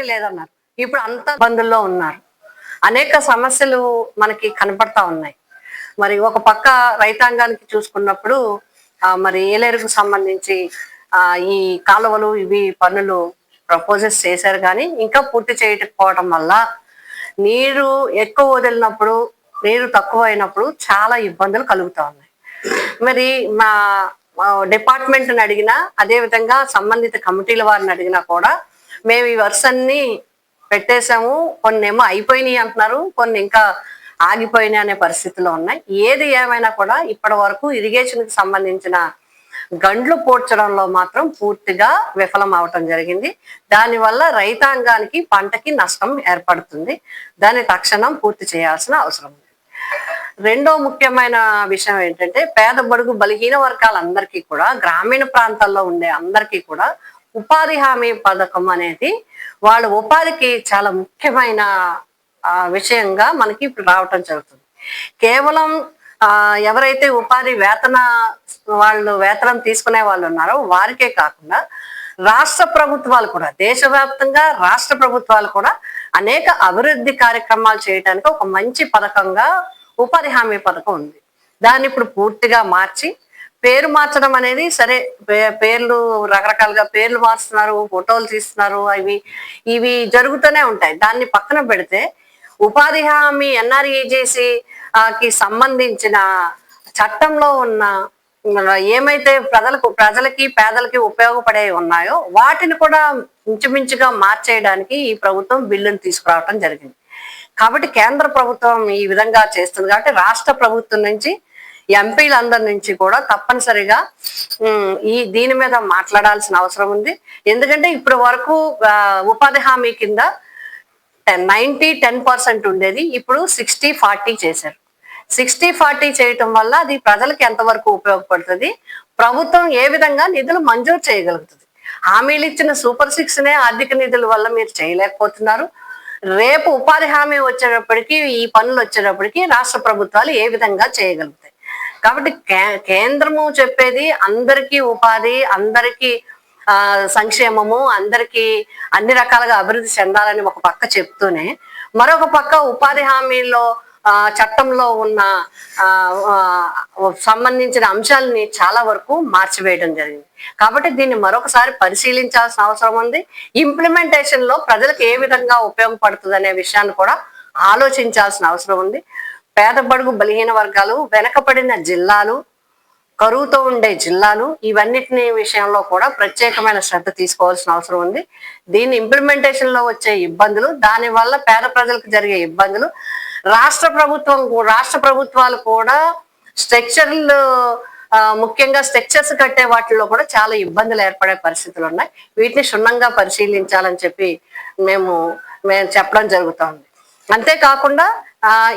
ఏమీ లేదన్నారు. ఇప్పుడు అంత ఇబ్బందుల్లో ఉన్నారు. అనేక సమస్యలు మనకి కనపడతా ఉన్నాయి. మరి ఒక పక్క రైతాంగానికి చూసుకున్నప్పుడు మరి ఏలేరుకు సంబంధించి ఈ కాలువలు ఇవి పనులు ప్రపోజల్స్ చేశారు కానీ ఇంకా పూర్తి చేయకపోవడం వల్ల నీరు ఎక్కువ వదిలినప్పుడు నీరు తక్కువ అయినప్పుడు చాలా ఇబ్బందులు కలుగుతూ ఉన్నాయి. మరి మా డిపార్ట్మెంట్ని అడిగినా అదే విధంగా సంబంధిత కమిటీల వారిని అడిగినా కూడా మేము ఈ వర్షాన్ని పెట్టేశాము. కొన్ని ఏమో అయిపోయినాయి అంటున్నారు. కొన్ని ఇంకా ఆగిపోయినాయి అనే పరిస్థితిలో ఉన్నాయి. ఏది ఏమైనా కూడా ఇప్పటి వరకు ఇరిగేషన్కి సంబంధించిన గండ్లు పూడ్చడంలో మాత్రం పూర్తిగా విఫలం అవటం జరిగింది. దానివల్ల రైతాంగానికి పంటకి నష్టం ఏర్పడుతుంది. దాన్ని తక్షణం పూర్తి చేయాల్సిన అవసరం ఉంది. రెండో ముఖ్యమైన విషయం ఏంటంటే పేద బడుగు బలహీన వర్గాలందరికీ కూడా గ్రామీణ ప్రాంతాల్లో ఉండే అందరికీ కూడా ఉపాధి హామీ పథకం అనేది వాళ్ళ ఉపాధికి చాలా ముఖ్యమైన ఆ, విషయంగా మనకి ఇప్పుడు రావటం జరుగుతుంది. కేవలం ఎవరైతే ఉపాధి వేతన వాళ్ళు వేతనం తీసుకునే వాళ్ళు ఉన్నారో వారికే కాకుండా రాష్ట్ర ప్రభుత్వాలు కూడా దేశవ్యాప్తంగా రాష్ట్ర ప్రభుత్వాలు కూడా అనేక అభివృద్ధి కార్యక్రమాలు చేయడానికి ఒక మంచి పథకంగా ఉపాధి హామీ పథకం ఉంది. దాన్ని ఇప్పుడు పూర్తిగా మార్చి పేరు మార్చడం అనేది సరే పే- పేర్లు రకరకాలుగా పేర్లు మారుస్తున్నారు ఫోటోలు తీస్తున్నారు అవి ఇవి జరుగుతూనే ఉంటాయి. దాన్ని పక్కన పెడితే ఉపాధి హామీ ఎన్ఆర్ఏజేసి కి సంబంధించిన చట్టంలో ఉన్న ఏమైతే ప్రజలకు ప్రజలకి పేదలకి ఉపయోగపడే ఉన్నాయో వాటిని కూడా ఇంచుమించుగా మార్చేయడానికి ఈ ప్రభుత్వం బిల్లును తీసుకురావడం జరిగింది. కాబట్టి కేంద్ర ప్రభుత్వం ఈ విధంగా చేస్తుంది. కాబట్టి రాష్ట్ర ప్రభుత్వం నుంచి ఎంపీలందరి నుంచి కూడా తప్పనిసరిగా ఈ దీని మీద మాట్లాడాల్సిన అవసరం ఉంది. ఎందుకంటే ఇప్పటి వరకు ఉపాధి హామీ కింద నైన్టీ టెన్ పర్సెంట్ ఉండేది. ఇప్పుడు సిక్స్టీ ఫార్టీ చేశారు. సిక్స్టీ ఫార్టీ చేయటం వల్ల అది ప్రజలకు ఎంతవరకు ఉపయోగపడుతుంది? ప్రభుత్వం ఏ విధంగా నిధులు మంజూరు చేయగలుగుతుంది? హామీలు ఇచ్చిన సూపర్ సిక్స్ నే ఆర్థిక నిధుల వల్ల మీరు చేయలేకపోతున్నారు. రేపు ఉపాధి హామీ వచ్చేటప్పటికి ఈ పనులు వచ్చేటప్పటికి రాష్ట్ర ప్రభుత్వాలు ఏ విధంగా చేయగలుగుతాయి? కాబట్టి కే- కేంద్రము చెప్పేది అందరికీ ఉపాధి అందరికీ ఆ సంక్షేమము అందరికీ అన్ని రకాలుగా అభివృద్ధి చెందాలని ఒక పక్క చెప్తూనే మరొక పక్క ఉపాధి హామీలో ఆ చట్టంలో ఉన్న ఆ సంబంధించిన అంశాలని చాలా వరకు మార్చివేయడం జరిగింది. కాబట్టి దీన్ని మరొకసారి పరిశీలించాల్సిన అవసరం ఉంది. ఇంప్లిమెంటేషన్లో ప్రజలకు ఏ విధంగా ఉపయోగపడుతుంది అనే విషయాన్ని కూడా ఆలోచించాల్సిన అవసరం ఉంది. పేద బడుగు బలహీన వర్గాలు వెనకబడిన జిల్లాలు కరువుతో ఉండే జిల్లాలు ఇవన్నిటిని విషయంలో కూడా ప్రత్యేకమైన శ్రద్ధ తీసుకోవాల్సిన అవసరం ఉంది. దీని ఇంప్లిమెంటేషన్లో వచ్చే ఇబ్బందులు దానివల్ల పేద ప్రజలకు జరిగే ఇబ్బందులు రాష్ట్ర ప్రభుత్వం రాష్ట్ర ప్రభుత్వాలు కూడా స్ట్రక్చర్లు ముఖ్యంగా స్ట్రక్చర్స్ కట్టే వాటిల్లో కూడా చాలా ఇబ్బందులు ఏర్పడే పరిస్థితులు ఉన్నాయి. వీటిని క్షుణ్ణంగా పరిశీలించాలని చెప్పి మేము మేము చెప్పడం జరుగుతోంది. అంతేకాకుండా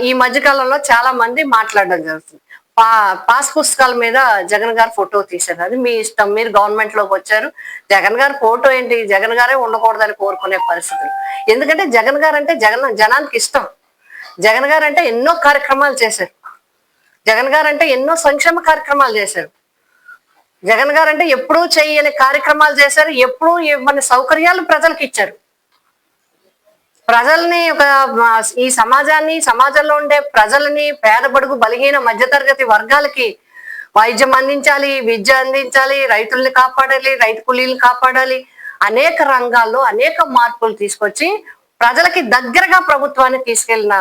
ఈ మధ్యకాలంలో చాలా మంది మాట్లాడడం జరుగుతుంది. పా పాస్ పుస్తకాల మీద జగన్ గారు ఫోటో తీశారు. అది మీ ఇష్టం. మీరు గవర్నమెంట్లోకి వచ్చారు. జగన్ గారు ఫోటో ఏంటి? జగన్ గారే ఉండకూడదని కోరుకునే పరిస్థితులు. ఎందుకంటే జగన్ గారు అంటే జగన్ జనానికి ఇష్టం. జగన్ గారు అంటే ఎన్నో కార్యక్రమాలు చేశారు. జగన్ గారు అంటే ఎన్నో సంక్షేమ కార్యక్రమాలు చేశారు. జగన్ గారు అంటే ఎప్పుడూ చేయని కార్యక్రమాలు చేశారు. ఎప్పుడూ ఇవ్వని సౌకర్యాలు ప్రజలకు ఇచ్చారు. ప్రజల్ని ఒక ఈ సమాజాన్ని సమాజంలో ఉండే ప్రజలని పేద బలిహీన బలహీన మధ్యతరగతి వర్గాలకి వైద్యం అందించాలి విద్య అందించాలి రైతుల్ని కాపాడాలి రైతు కూలీలను కాపాడాలి అనేక రంగాల్లో అనేక మార్పులు తీసుకొచ్చి ప్రజలకి దగ్గరగా ప్రభుత్వాన్ని తీసుకెళ్ళిన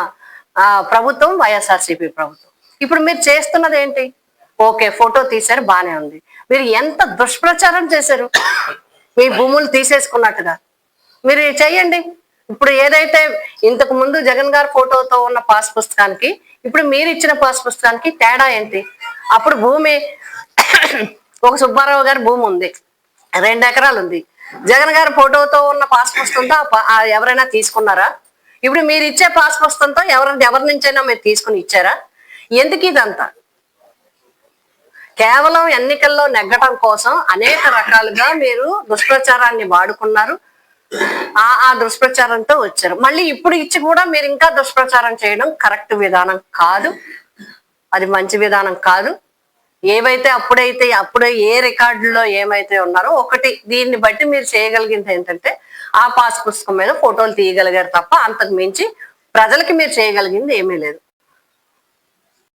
ప్రభుత్వం వైఎస్ఆర్సీపీ ప్రభుత్వం. ఇప్పుడు మీరు చేస్తున్నది ఏంటి? ఓకే ఫోటో తీశారు బానే ఉంది. మీరు ఎంత దుష్ప్రచారం చేశారు? మీ భూములు తీసేసుకున్నట్టుగా. మీరు చేయండి ఇప్పుడు ఏదైతే ఇంతకు ముందు జగన్ గారి ఫోటోతో ఉన్న పాస్ పుస్తకానికి ఇప్పుడు మీరు ఇచ్చిన పాస్ పుస్తకానికి తేడా ఏంటి? అప్పుడు భూమి ఒక సుబ్బారావు గారి భూమి ఉంది. రెండు ఎకరాలు ఉంది. జగన్ గారి ఫోటోతో ఉన్న పాస్ పుస్తకంతో పా- ఎవరైనా తీసుకున్నారా? ఇప్పుడు మీరు ఇచ్చే పాస్ పుస్తకంతో ఎవరి ఎవరి నుంచైనా మీరు తీసుకుని ఇచ్చారా? ఎందుకు ఇదంతా? కేవలం ఎన్నికల్లో నెగ్గటం కోసం అనేక రకాలుగా మీరు దుష్ప్రచారాన్ని వాడుకున్నారు. ఆ ఆ దుష్ప్రచారంతో వచ్చారు. మళ్ళీ ఇప్పుడు ఇచ్చి కూడా మీరు ఇంకా దుష్ప్రచారం చేయడం కరెక్ట్ విధానం కాదు. అది మంచి విధానం కాదు. ఏవైతే అప్పుడైతే అప్పుడే ఏ రికార్డులో ఏమైతే ఉన్నారో ఒకటి దీన్ని బట్టి మీరు చేయగలిగింది ఏంటంటే ఆ పాస్ పుస్తకం మీద ఫోటోలు తీయగలిగారు తప్ప అంతకు మించి ప్రజలకి మీరు చేయగలిగింది ఏమీ లేదు.